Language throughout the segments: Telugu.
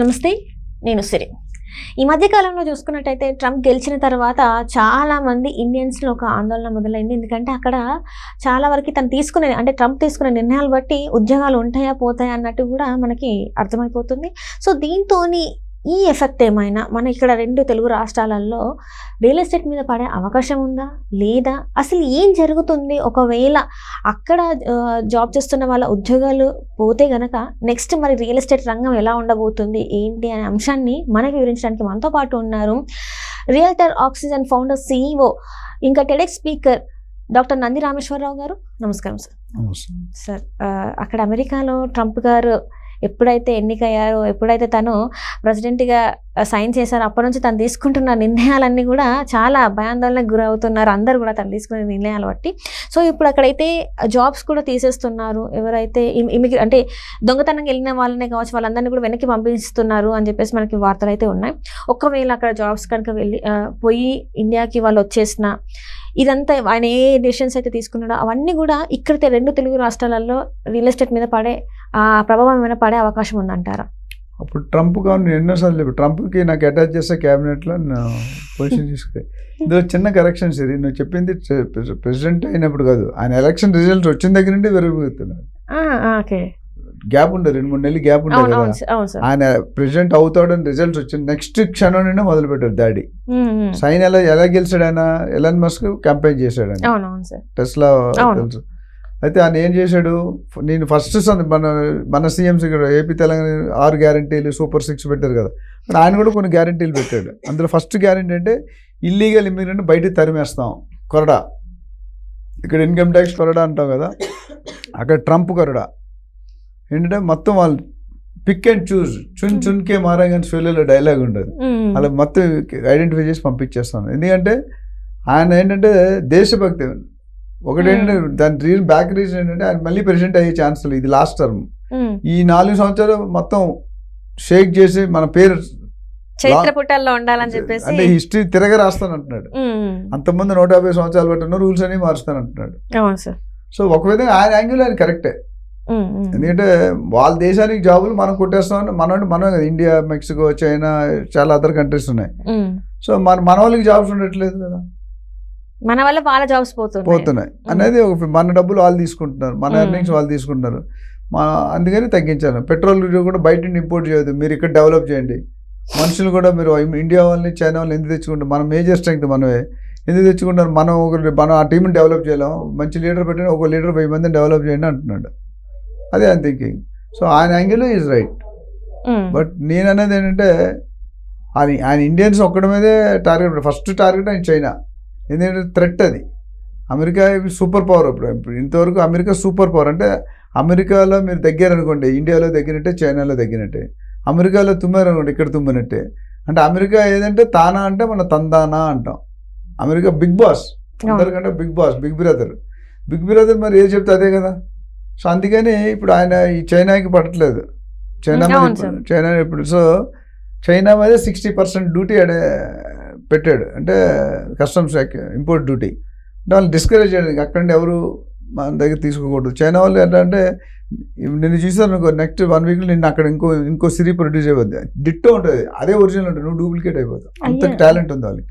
నమస్తే నేను సిరి. ఈ మధ్య కాలంలో చూసుకున్నట్టయితే ట్రంప్ గెలిచిన తర్వాత చాలా మంది ఇండియన్స్లో ఒక ఆందోళన మొదలైంది. ఎందుకంటే అక్కడ చాలా వరకు తను తీసుకునే అంటే ట్రంప్ తీసుకునే నిర్ణయాలు బట్టి ఉద్యోగాలు ఉంటాయా పోతాయా అన్నట్టు కూడా మనకి అర్థమైపోతుంది. సో దీంతో ఈ ఎఫెక్ట్ ఏమైనా? మన ఇక్కడ రెండు తెలుగు రాష్ట్రాలలో రియల్ ఎస్టేట్ మీద పడే అవకాశం ఉందా? లేదా? అసలు ఏం జరుగుతుంది? ఒకవేళ అక్కడ జాబ్ చేస్తున్న వాళ్ళ ఉద్యోగాలు పోతే గనక నెక్స్ట్ మరి రియల్ ఎస్టేట్ రంగం ఎలా ఉండబోతుంది? ఏంటి? అనే అంశాన్ని మనకి వివరించడానికి మనతో పాటు ఉన్నారు రియల్టర్ ఆక్సిజన్ ఫౌండర్ సిఇఓ ఇంకా TEDx speaker doctor Nandi Rameshwararao గారు. నమస్కారం సార్. సార్ అక్కడ అమెరికాలో ట్రంప్ గారు ఎప్పుడైతే ఎన్నికయ్యారో ఎప్పుడైతే తను ప్రెసిడెంట్గా సైన్ చేశారో అప్పటి నుంచి తను తీసుకుంటున్న నిర్ణయాలన్నీ కూడా చాలా భయాందోళనకు గురవుతున్నారు. అందరు కూడా తను తీసుకునే నిర్ణయాలు బట్టి. సో ఇప్పుడు అక్కడైతే జాబ్స్ కూడా తీసేస్తున్నారు. ఎవరైతే ఇమిగ్రే అంటే దొంగతనంగా వెళ్ళిన వాళ్ళనే కావచ్చు వాళ్ళందరినీ కూడా వెనక్కి పంపిస్తున్నారు అని చెప్పేసి మనకి వార్తలు అయితే ఉన్నాయి. ఒకవేళ అక్కడ జాబ్స్ కనుక వెళ్ళి పోయి ఇండియాకి వాళ్ళు వచ్చేసిన ఇదంతా ఆయన ఏ డెసిషన్స్ అయితే తీసుకున్నాడో అవన్నీ కూడా ఇక్కడ రెండు తెలుగు రాష్ట్రాలలో రియల్ ఎస్టేట్ మీద పడే ఆ ప్రభావం ఏమైనా పడే అవకాశం ఉందంటారా? అప్పుడు ట్రంప్ కావాలి ఎన్నోసార్లు చెప్పి ట్రంప్కి నాకు అటాచ్ చేస్తే క్యాబినెట్లో పొజిషన్ తీసుకుని ఇందులో చిన్న కరెక్షన్స్ ఇది నువ్వు చెప్పింది ప్రెసిడెంట్ అయినప్పుడు కాదు ఆయన ఎలక్షన్ రిజల్ట్స్ వచ్చిన దగ్గర నుండి పెరిగిపోతున్నాడు ఓకే. గ్యాప్ ఉండదు రెండు మూడు నెలలు గ్యాప్ అవును కదా. ఆయన ప్రెసిడెంట్ అవుతాడని రిజల్ట్స్ వచ్చిన నెక్స్ట్ క్షణం నుండి మొదలు పెట్టారు దాడి. సైన్ ఎలా ఎలా గెలిచాడు ఆయన ఎలన్ మస్క్ క్యాంపెయిన్ చేశాడు ఆయన టెస్లా. తెలుసు. అయితే ఆయన ఏం చేశాడు? నేను ఫస్ట్ మన మన సీఎంస్ ఇక్కడ ఏపీ తెలంగాణ ఆరు గ్యారంటీలు సూపర్ సిక్స్ పెట్టారు కదా. మరి ఆయన కూడా కొన్ని గ్యారంటీలు పెట్టాడు. అందులో ఫస్ట్ గ్యారంటీ అంటే ఇల్లీగల్ ఇమ్మిగ్రెంట్ బయటికి తరిమేస్తాం. కొరడా. ఇక్కడ ఇన్కమ్ ట్యాక్స్ కొరడా అంటాం కదా. అక్కడ ట్రంప్ కొరడా. ఏంటంటే మొత్తం వాళ్ళు పిక్ అండ్ చూస్ చున్ చున్కే మారాగన్ స్వెల్లో డైలాగ్ ఉండదు. అలా మొత్తం ఐడెంటిఫై చేసి పంపించేస్తాను. ఎందుకంటే ఆయన ఏంటంటే దేశభక్తి ఒకటి ఏంటంటే దాని రీజన్ బ్యాక్ రీజన్ ఏంటంటే ఆయన మళ్ళీ ప్రెసిడెంట్ అయ్యే ఛాన్స్ లేదు ఇది లాస్ట్ టర్మ్. ఈ నాలుగు సంవత్సరాలు మొత్తం షేక్ చేసి మన పేరు ఉండాలని చెప్పేసి అంటే హిస్టరీ తిరగ రాస్తాను అంటున్నాడు. అంతకుముందు నూట యాభై సంవత్సరాలు పట్టిన రూల్స్ అన్ని మారుస్తాను అంటున్నాడు సో ఒక విధంగా ఆయన యాంగిల్ ఆయన కరెక్టే. ఎందుకంటే వాళ్ళ దేశానికి జాబులు మనం కొట్టేస్తామని మనం మనం కదా ఇండియా మెక్సికో చైనా చాలా అదర్ కంట్రీస్ ఉన్నాయి. సో మన మన వాళ్ళకి జాబ్స్ ఉండట్లేదు కదా మన వల్ల వాళ్ళ జాబ్స్ పోతున్నాయి. పోతున్నాయి. అనేది ఒక మన డబ్బులు వాళ్ళు తీసుకుంటున్నారు. మన. ఎర్నింగ్స్ వాళ్ళు తీసుకుంటున్నారు. మా అందుకని తగ్గించాను. పెట్రోల్ కూడా బయట నుండి ఇంపోర్ట్ చేయదు మీరు ఇక్కడ డెవలప్ చేయండి. మనుషులు కూడా మీరు ఇండియా వాళ్ళని చైనా వాళ్ళని ఎందుకు తెచ్చుకుంటారు మన మేజర్ స్ట్రెంగ్త్ మనమే. ఎందుకు తెచ్చుకుంటారు మనం ఒక మనం ఆ టీంని డెవలప్ చేయలేం. మంచి లీడర్ పెట్టిన ఒక లీడర్ వెయ్యి మందిని డెవలప్ చేయండి అంటున్నాడు. అదే ఆయన థింకింగ్. సో ఆయన యాంగిల్ ఈజ్ రైట్. బట్ నేను అనేది ఏంటంటే ఆయన ఆయన ఇండియన్స్ ఒక్కడి మీదే టార్గెట్ ఫస్ట్ టార్గెట్ ఆయన చైనా. ఎందుకంటే థ్రెట్ అది. అమెరికా సూపర్ పవర్ ఇప్పుడు. ఇప్పుడు ఇంతవరకు అమెరికా సూపర్ పవర్ అంటే అమెరికాలో మీరు దగ్గర అనుకోండి ఇండియాలో దగ్గరినట్టే చైనాలో దగ్గరినట్టే. అమెరికాలో తుమ్మారు అనుకోండి ఇక్కడ తుమ్మినట్టే. అంటే అమెరికా ఏదంటే తానా అంటే మన తందానా అంటాం. America big boss. అందరికంటే big boss big brother. Big brother మరి ఏది చెప్తే అదే కదా. సో అందుకని ఇప్పుడు ఆయన ఈ చైనాకి పడట్లేదు చైనా. చైనా ఇప్పుడు సో చైనా మీద సిక్స్టీ పర్సెంట్ డ్యూటీ అడే పెట్టాడు. అంటే కస్టమ్స్ ఇంపోర్ట్ డ్యూటీ. అంటే వాళ్ళు డిస్కరేజ్ చేయడానికి అక్కడ నుండి ఎవరు మన దగ్గర తీసుకోకూడదు. చైనా వాళ్ళు ఇప్పుడు నేను చూసాను అనుకో నెక్స్ట్ వన్ వీక్లో నిన్ను అక్కడ ఇంకో ఇంకో సిరీ ప్రొడ్యూస్ అయిపోద్ది డిట్టో ఉంటుంది. అదే ఒరిజినల్ ఉంటుంది. నువ్వు డూప్లికేట్ అయిపోతావు. అంత. టాలెంట్ ఉంది వాళ్ళకి.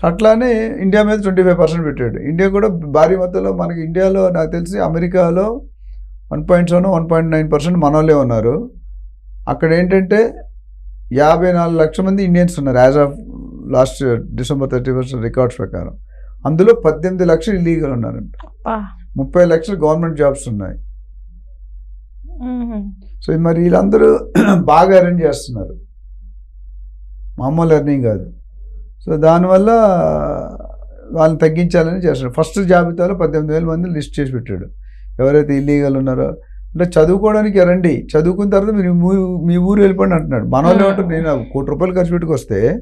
సో అట్లానే ఇండియా మీద ట్వంటీ ఫైవ్ పర్సెంట్ పెట్టాడు. ఇండియా కూడా భారీ మొత్తంలో మనకి ఇండియాలో నాకు తెలిసి అమెరికాలో one point seven one point nine percent మనోళ్ళే ఉన్నారు. అక్కడ ఏంటంటే యాభై నాలుగు లక్షల మంది ఇండియన్స్ ఉన్నారు as of last December thirty first records ప్రకారం. అందులో పద్దెనిమిది లక్షలు ఇల్లీగల్ ఉన్నారంట. ముప్పై లక్షలు గవర్నమెంట్ జాబ్స్ ఉన్నాయి. సో మరి వీళ్ళందరూ బాగా అరేంజ్ చేస్తున్నారు. మామూలు ఎర్నింగ్ కాదు. సో దానివల్ల వాళ్ళని తగ్గించాలని చేస్తున్నాడు ఫస్ట్ జాబితాలో పద్దెనిమిది వేల మంది లిస్ట్ చేసి పెట్టాడు. ఎవరైతే ఇల్లీగల్ ఉన్నారో అంటే చదువుకోవడానికి రండి చదువుకున్న తర్వాత మీరు మీ ఊరు- వెళ్ళిపోండి అంటున్నాడు. మన వాళ్ళు ఏమంటారు నేను కోటి రూపాయలు ఖర్చు పెట్టుకొస్తే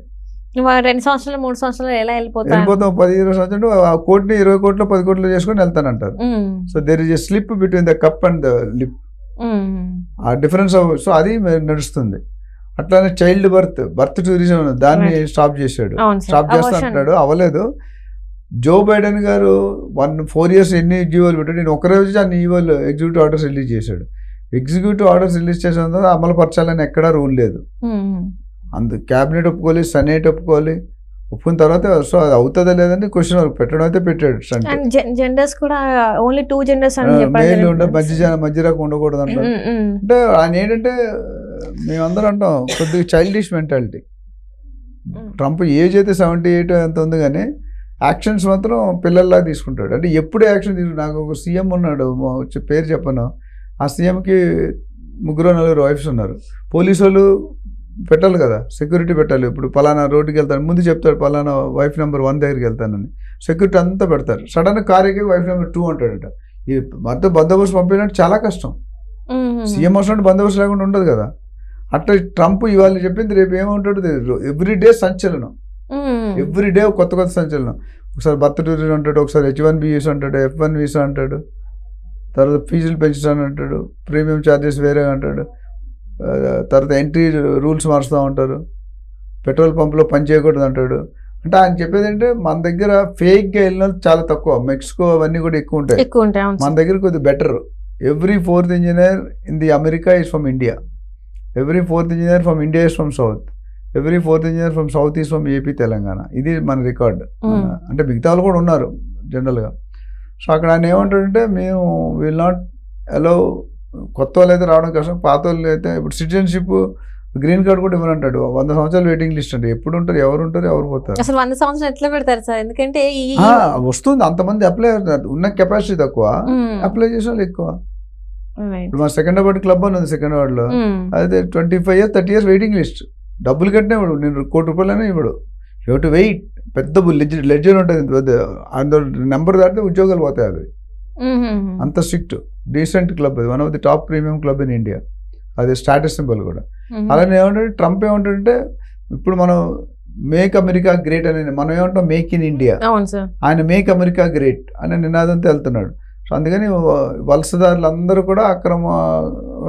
రెండు సంవత్సరాలు మూడు సంవత్సరాలు ఎలా వెళ్ళిపోతా వెళ్ళిపోతాం పది ఇరవై సంవత్సరాలు ఆ కోటిని ఇరవై కోట్లు పది కోట్లు చేసుకొని వెళ్తానంటారు. So there is a slip between the cup and the lip. ఆ డిఫరెన్స్ సో అది నడుస్తుంది. అట్లానే చైల్డ్ బర్త్ బర్త్ టూరిజం దాన్ని స్టాప్ చేశాడు. స్టాప్ చేస్తా. అంటున్నాడు. అవ్వలేదు. జో బైడెన్ గారు వన్ ఫోర్ ఇయర్స్ ఎన్ని జీవోలు పెట్టాడు? నేను ఒక రోజు అన్ని ఈవోలు ఎగ్జిక్యూటివ్ ఆర్డర్స్ రిలీజ్ చేశాడు. ఎగ్జిక్యూటివ్ ఆర్డర్స్ రిలీజ్ చేసిన తర్వాత అమలు పరచాలని ఎక్కడా రూల్ లేదు. అందు క్యాబినెట్ ఒప్పుకోవాలి సెనేట్ ఒప్పుకోవాలి. ఒప్పుకున్న తర్వాత సో అది అవుతుందా లేదని క్వశ్చన్ వరకు పెట్టడం అయితే పెట్టాడు జెండర్స్ కూడా ఓన్లీ టూ జెండర్స్ మేల్. ఉండే మధ్య జన- మధ్య రకం ఉండకూడదు అంటారు. అంటే ఆయన ఏంటంటే మేమందరం అంటాం కొద్దిగా చైల్డిష్ మెంటాలిటీ. ట్రంప్ ఏజ్ అయితే సెవెంటీ ఎయిట్ ఎంత ఉంది కానీ యాక్షన్స్ మాత్రం పిల్లల్లా తీసుకుంటాడు. అంటే ఎప్పుడు యాక్షన్ తీసుకు నాకు ఒక సీఎం ఉన్నాడు పేరు చెప్పను. ఆ సీఎంకి ముగ్గురు నలుగురు వైఫ్స్ ఉన్నారు. పోలీసు వాళ్ళు పెట్టాలి కదా సెక్యూరిటీ పెట్టాలి. ఇప్పుడు పలానా రోడ్డుకి వెళ్తాను ముందు చెప్తాడు పలానా వైఫ్ నెంబర్ వన్ దగ్గరికి వెళ్తానని. సెక్యూరిటీ అంతా పెడతారు. సడన్ కార్ ఎక్కి వైఫ్ నెంబర్ టూ అంటాడట. ఈ మధ్య బందోబస్తు పంపించడం చాలా కష్టం. సీఎం అవసరం బందోబస్తు లేకుండా ఉండదు కదా. అట్లా ట్రంప్ ఇవాళ చెప్పింది రేపు ఏముంటాడు ఎవ్రీ డే సంచలనం. ఎవ్రీ డే కొత్త కొత్త సంచలనం. ఒకసారి బర్త్ టూరిజం అంటాడు ఒకసారి హెచ్ వన్ బి వీసా అంటాడు ఎఫ్ వన్ వీసా అంటాడు తర్వాత ఫీజులు పెంచుతాను అంటాడు ప్రీమియం ఛార్జెస్ వేరే అంటాడు. తర్వాత ఎంట్రీ రూల్స్ మారుస్తూ ఉంటారు. పెట్రోల్ పంపులో పని చేయకూడదు అంటాడు. అంటే ఆయన చెప్పేది అంటే మన దగ్గర ఫేక్గా వెళ్ళిన వాళ్ళు చాలా తక్కువ. మెక్సికో అవన్నీ కూడా ఎక్కువ ఉంటాయి. ఎక్కువ ఉంటాయి మన దగ్గర కొద్దిగా better every fourth engineer in the America is from India every fourth engineer from India is from south every fourth engineer from south is from AP Telangana ఇది మన రికార్డ్ Mm. అంటే మిగతా వాళ్ళు కూడా ఉన్నారు జనరల్గా సో అక్కడ ఆయన ఏమంటాడంటే మేము విల్ నాట్ అలో కొత్త వాళ్ళు అయితే రావడం కష్టం పాత వాళ్ళు అయితే ఇప్పుడు సిటిజన్షిప్ గ్రీన్ కార్డ్ కూడా ఇవ్వనంటాడు వంద సంవత్సరాలు వెయిటింగ్ లిస్ట్ అంటే ఎప్పుడు ఉంటారు ఎవరు ఉంటారు ఎవరు పోతారు? అసలు వంద సంవత్సరాలు ఎట్లా పెడతారు సార్? ఎందుకంటే వస్తుంది. అంతమంది అప్లై అవుతున్నారు. ఉన్న కెపాసిటీ తక్కువ. అప్లై చేసే వాళ్ళు ఎక్కువ. ఇప్పుడు మా సెకండ్ అవార్డ్ క్లబ్ అని ఉంది సెకండ్ అవార్డ్లో ఉమ్, అదే twenty five years thirty years waiting list డబ్బులు కట్టినా ఇవ్వడు. నేను కోటి రూపాయలైనా ఇవ్వడు. యూ టు వెయిట్ పెద్ద లెడ్జర్ లెడ్జర్ ఉంటుంది. అందులో నెంబర్ దాటితే ఉద్యోగాలు పోతాయి అది అంత స్ట్రిక్ట్ డీసెంట్ క్లబ్ అది. One of the top premium club in India అది స్టాటస్ సింబల్ కూడా. అలానే ఏమంటాడు ట్రంప్ ఏమంటాడంటే ఇప్పుడు మనం మేక్ అమెరికా గ్రేట్ అని మనం ఏమంటాం? మేక్ ఇన్ ఇండియా ఆయన మేక్ అమెరికా గ్రేట్ అనే నినాదంతో వెళ్తున్నాడు. సో అందుకని వలసదారులు అందరూ కూడా అక్రమ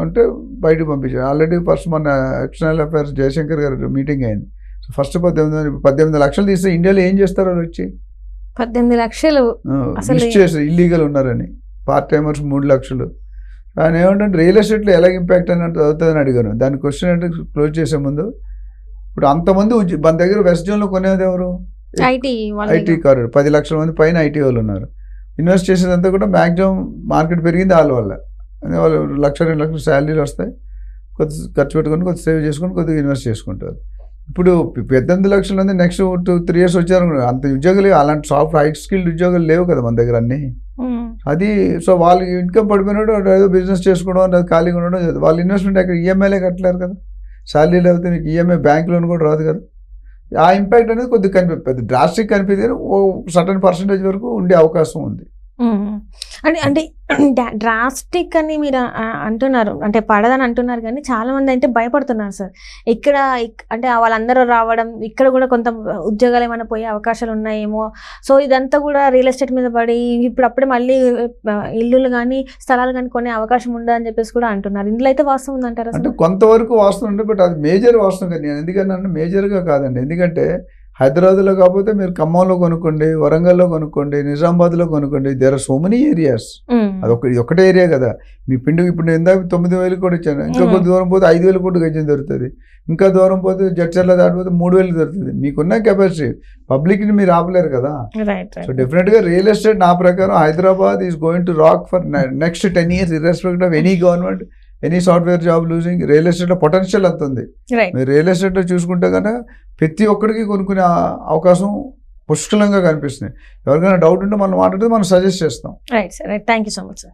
అంటే బయటకు పంపించారు. ఆల్రెడీ ఫస్ట్ మన ఎక్స్టర్నల్ అఫైర్స్ జయశంకర్ గారు మీటింగ్ అయింది. సో ఫస్ట్ పద్దెనిమిది పద్దెనిమిది లక్షలు తీస్తే ఇండియాలో ఏం చేస్తారు వాళ్ళు వచ్చి? పద్దెనిమిది లక్షలు చేసి ఇల్లీగల్ ఉన్నారని. పార్ట్ టైమర్స్ మూడు లక్షలు. ఆయన ఏమంటే రియల్ ఎస్టేట్లో ఎలా ఇంపాక్ట్ అని అవుతుందని అడిగాను దాని క్వశ్చన్ అంటే క్లోజ్ చేసే ముందు ఇప్పుడు అంతమంది మన దగ్గర వెస్ట్ జోన్లో కొనేది ఎవరు? ఐటీ ఐటీ కారిడార్ పది లక్షల మంది పైన ఐటీ వాళ్ళు ఉన్నారు. ఇన్వెస్ట్ చేసేదంతా కూడా మ్యాక్సిమం మార్కెట్ పెరిగింది వాళ్ళ వల్ల. వాళ్ళు లక్ష రెండు లక్షల శాలరీలు వస్తాయి. కొద్ది ఖర్చు పెట్టుకొని కొద్ది సేవ్ చేసుకొని కొద్దిగా ఇన్వెస్ట్ చేసుకుంటారు. ఇప్పుడు పద్దెనిమిది లక్షల మంది నెక్స్ట్ టూ త్రీ ఇయర్స్ వచ్చారు అంత ఉద్యోగాలు లేవు. అలాంటి సాఫ్ట్ హై స్కిల్డ్ ఉద్యోగాలు లేవు కదా మన దగ్గర అన్నీ. అది సో వాళ్ళు ఇన్కమ్ పడిపోయినాడు ఏదో బిజినెస్ చేసుకోవడం అనేది ఖాళీగా ఉండడం వాళ్ళు ఇన్వెస్ట్మెంట్ అక్కడ ఈఎంఐలే కట్టలేరు కదా. శాలరీ లేకపోతే మీకు ఈఎంఐ బ్యాంక్ లోన్ కూడా రాదు కదా. ఆ ఇంపాక్ట్ అనేది కొద్దిగా కనిపి పెద్ద డ్రాస్టిక్ కనిపించేది ఓ సర్టన్ పర్సంటేజ్ వరకు ఉండే అవకాశం ఉంది. అంటే అంటే డ్రాస్టిక్ అని మీరు అంటున్నారు. అంటే పడదని అంటున్నారు కానీ చాలా మంది అంటే భయపడుతున్నారు సార్. ఇక్కడ ఇక్- అంటే వాళ్ళందరూ రావడం ఇక్కడ కూడా కొంత ఉద్యోగాలు ఏమైనా పోయే అవకాశాలు ఉన్నాయేమో. సో ఇదంతా కూడా రియల్ ఎస్టేట్ మీద పడి ఇప్పుడు అప్పుడే మళ్ళీ ఇల్లులు కానీ స్థలాలు కానీ కొనే అవకాశం ఉండదని చెప్పేసి కూడా అంటున్నారు. ఇందులో అయితే వాస్తవం ఉందంటారా అంటే కొంతవరకు వాస్తవం ఉంది బట్ అది మేజర్ వాస్తవం కదా. నేను ఎందుకన్నా మేజర్గా కాదండి. ఎందుకంటే హైదరాబాద్లో కాకపోతే మీరు ఖమ్మంలో కొనుక్కోండి వరంగల్లో కొనుక్కోండి నిజామాబాద్లో కొనుక్కోండి. There are so many areas. అదొక ఇది ఒకటే ఏరియా కదా. మీ పిండి ఇప్పుడు ఇందాక తొమ్మిది వేలు కూడా ఇచ్చాను. ఇంకా Mm. కొద్ది దూరం పోతే ఐదు వేలు కూడా గజం దొరుకుతుంది. ఇంకా దూరం పోతే జడ్చర్ల దాటిపోతే మూడు వేలు దొరుకుతుంది. మీకున్న కెపాసిటీ పబ్లిక్ని మీరు ఆపలేరు కదా. సో డెఫినెట్గా రియల్ ఎస్టేట్ నా ప్రకారం Hyderabad is going to rock for next ten years irrespective of any government any software job losing real ఎస్టేట్లో పొటెన్షియల్ అంత ఉంది. మీరు రియల్ ఎస్టేట్లో చూసుకుంటే కనుక ప్రతి ఒక్కడికి కొనుక్కునే అవకాశం పుష్కలంగా కనిపిస్తుంది. ఎవరికైనా డౌట్ ఉంటే మనం మాట్లాడితే మనం సజెస్ట్ చేస్తాం. Right sir thank you so much sir